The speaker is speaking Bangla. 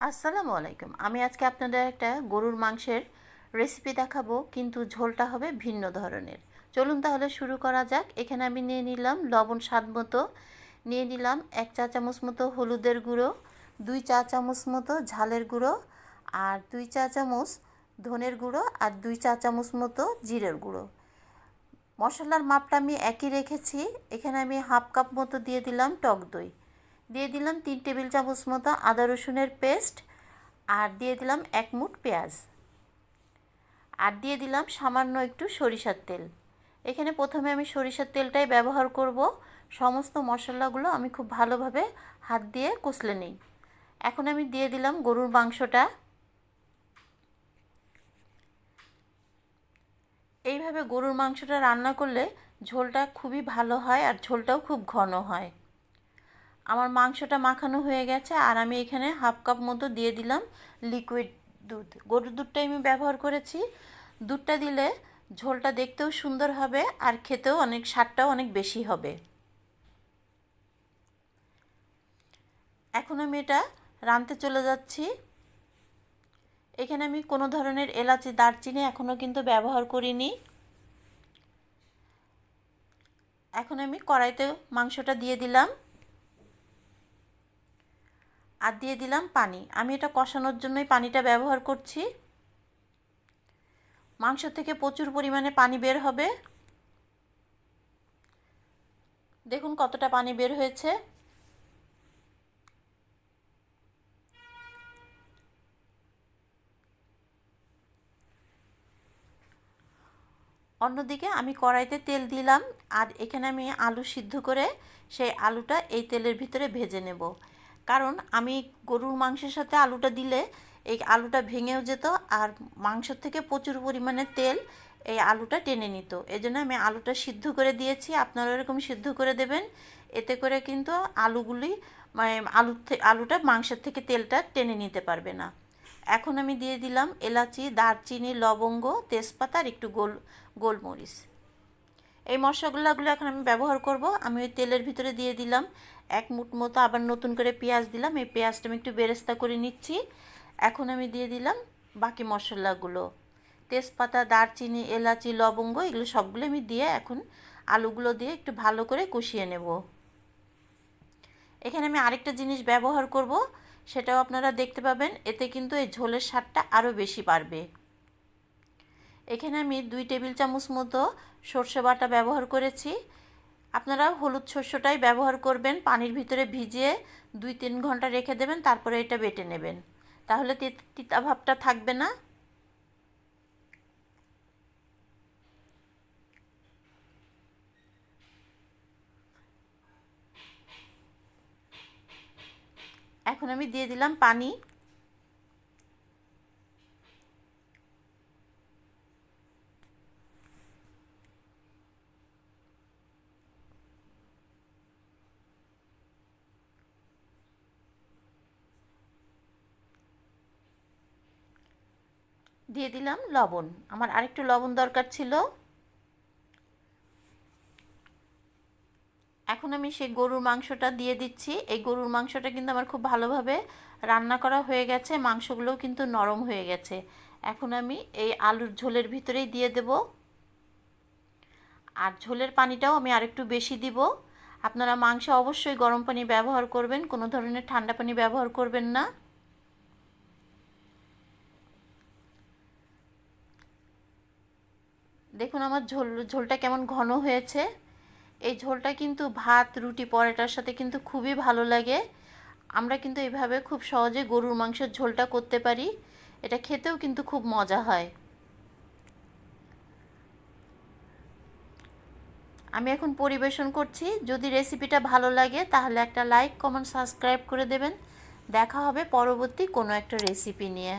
আসসালামু আলাইকুম। আমি আজকে আপনাদের একটা গরুর মাংসের রেসিপি দেখাবো, কিন্তু ঝোলটা হবে ভিন্ন ধরনের। চলুন তাহলে শুরু করা যাক। এখানে আমি নিয়ে নিলাম লবণ স্বাদ মতো। নিয়ে নিলাম এক চা চামচ মতো হলুদের গুঁড়ো, দুই চা চামচ মতো ঝালের গুঁড়ো, আর দুই চা চামচ ধনের গুঁড়ো, আর দুই চা চামচ মতো জিরের গুঁড়ো। মশলার মাপটা আমি একই রেখেছি। এখানে আমি হাফ কাপ মতো দিয়ে দিলাম টক দই। দিয়ে দিলাম তিন টেবিল চামচ মতো আদা রসুনের পেস্ট আর দিয়ে দিলাম এক মুঠ পেঁয়াজ। আর দিয়ে দিলাম সামান্য একটু সরিষার তেল। এখানে প্রথমে আমি সরিষার তেলটাই ব্যবহার করব। সমস্ত মশলাগুলো আমি খুব ভালোভাবে হাত দিয়ে কষলে নিই। এখন আমি দিয়ে দিলাম গরুর মাংসটা। এইভাবে গরুর মাংসটা রান্না করলে ঝোলটা খুবই ভালো হয় আর ঝোলটাও খুব ঘন হয়। আমার মাংসটা মাখানো হয়ে গেছে আর আমি এখানে হাফ কাপ মতো দিয়ে দিলাম লিকুইড দুধ। গরুর দুধটাই আমি ব্যবহার করেছি। দুধটা দিলে ঝোলটা দেখতেও সুন্দর হবে আর খেতেও অনেক, স্বাদটাও অনেক বেশি হবে। এখন আমি এটা রানতে চলে যাচ্ছি। এখানে আমি কোনো ধরনের এলাচি, দারচিনি এখনও কিন্তু ব্যবহার করিনি। এখন আমি কড়াইতে মাংসটা দিয়ে দিলাম। আর দিয়ে দিলাম পানি। আমি এটা কষানোর জন্যই পানিটা ব্যবহার করছি। মাংস থেকে প্রচুর পরিমাণে পানি বের হবে। দেখুন কতটা পানি বের হয়েছে। অন্যদিকে আমি কড়াইতে তেল দিলাম। আর এখানে আমি আলু সিদ্ধ করে সেই আলুটা এই তেলের ভিতরে ভেজে নেব। কারণ আমি গরুর মাংসের সাথে আলুটা দিলে এই আলুটা ভেঙেও যেত আর মাংস থেকে প্রচুর পরিমাণে তেল এই আলুটা টেনে নিত। এই জন্য আমি আলুটা সিদ্ধ করে দিয়েছি। আপনারা এরকম সিদ্ধ করে দেবেন। এতে করে কিন্তু আলুগুলি মানে আলু আলুটা মাংসের থেকে তেলটা টেনে নিতে পারবে না। এখন আমি দিয়ে দিলাম এলাচি, দারচিনি, লবঙ্গ, তেজপাতা আর একটু গোল, গোলমরিচ। এই মশলাগুলো এখন আমি ব্যবহার করব। আমি ওই তেলের ভিতরে দিয়ে দিলাম। এক মুঠ মতো আবার নতুন করে পেঁয়াজ দিলাম। এই পেঁয়াজটা আমি একটু বেরেস্তা করে নিচ্ছি। এখন আমি দিয়ে দিলাম বাকি মশলাগুলো। তেজপাতা, দারচিনি, এলাচি, লবঙ্গ, এগুলো সবগুলো আমি দিয়ে এখন আলুগুলো দিয়ে একটু ভালো করে কষিয়ে নেব। এখানে আমি আরেকটা জিনিস ব্যবহার করব, সেটাও আপনারা দেখতে পাবেন। এতে কিন্তু এই ঝোলের স্বাদটা আরও বেশি বাড়বে। এখানে আমি দুই টেবিল চামচ মতো সর্ষে বাটা ব্যবহার করেছি। আপনারা হলুদ শস্যটাই ব্যবহার করবেন, পানির ভিতরে ভিজিয়ে দুই তিন ঘণ্টা রেখে দেবেন, তারপরে এটা বেটে নেবেন। তাহলে তিতা ভাবটা থাকবে না। এখন আমি দিয়ে দিলাম পানি। দিয়ে দিলাম লবণ। আমার আরেকটু লবণ দরকার ছিল। এখন আমি সেই গরুর মাংসটা দিয়ে দিচ্ছি। এই গরুর মাংসটা কিন্তু আমার খুব ভালোভাবে রান্না করা হয়ে গেছে। মাংসগুলোও কিন্তু নরম হয়ে গেছে। এখন আমি এই আলুর ঝোলের ভিতরেই দিয়ে দেব। আর ঝোলের পানিটাও আমি আরেকটু বেশি দিব। আপনারা মাংস অবশ্যই গরম পানি ব্যবহার করবেন। কোনো ধরনের ঠান্ডা পানি ব্যবহার করবেন না। দেখুন আমার ঝোল, ঝোলটা কেমন ঘন হয়েছে। এই ঝোলটা কিন্তু ভাত, রুটি, পরোটার সাথে কিন্তু খুবই ভালো লাগে। আমরা কিন্তু এভাবে খুব সহজে গরুর মাংসের ঝোলটা করতে পারি। এটা খেতেও কিন্তু খুব মজা হয়। আমি এখন পরিবেশন করছি। যদি রেসিপিটা ভালো লাগে, তাহলে একটা লাইক কমেন্ট সাবস্ক্রাইব করে দেবেন। দেখা হবে পরবর্তী কোনো একটা রেসিপি নিয়ে।